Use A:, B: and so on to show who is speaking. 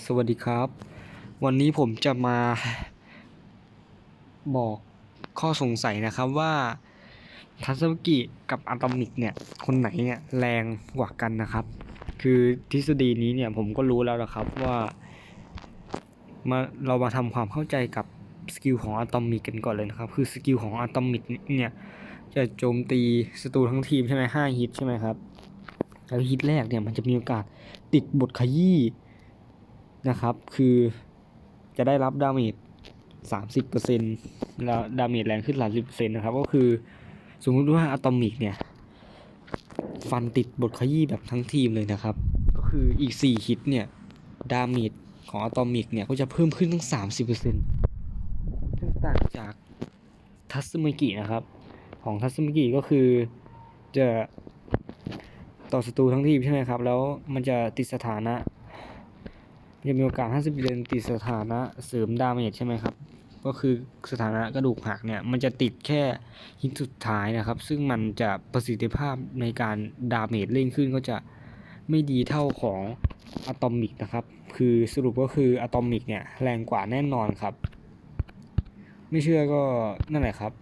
A: สวัสดีครับ วันนี้ผมจะมาบอกข้อสงสัยนะครับว่าทัศกิกับอะตอมิกเนี่ยคนไหนเนี่ยแรงกว่ากันนะครับ คือทฤษฎีนี้เนี่ยผมก็รู้แล้วนะครับว่ามาเรามาทำความเข้าใจกับสกิลของอะตอมิกกันก่อนเลยนะครับ คือสกิลของอะตอมิกเนี่ยจะโจมตีศัตรูทั้งทีมใช่ไหมห้าฮิตใช่ไหมครับแล้วฮิตแรกเนี่ยมันจะมีโอกาสติดบทขยี้ นะครับ คือจะได้รับดาเมจ30%แล้วดาเมจแรงขึ้น30%นะครับ ก็คือสมมติว่าอะตอมิกเนี่ย ฟันติดบทขยี้แบบทั้งทีมเลยนะครับ ก็คืออีก4ฮิตเนี่ย ดาเมจของอะตอมิกเนี่ย ก็จะเพิ่มขึ้นตั้ง30%ซึ่งต่างจากทัสมิกินะครับ ของทัสมิกิก็คือจะต่อศัตรูทั้งทีมใช่ไหมครับ แล้วมันจะติดสถานะ จะมีโอกาส 50%ติดสถานะเสริมดาเมจใช่ไหมครับ ก็คือสถานะกระดูกหักเนี่ย มันจะติดแค่ฮิตสุดท้ายนะครับ ซึ่งมันจะประสิทธิภาพในการดาเมจเร่งขึ้นก็จะไม่ดีเท่าของอะตอมิกนะครับ คือสรุปก็คืออะตอมิกเนี่ย แรงกว่าแน่นอนครับ ไม่เชื่อก็นั่นแหละครับ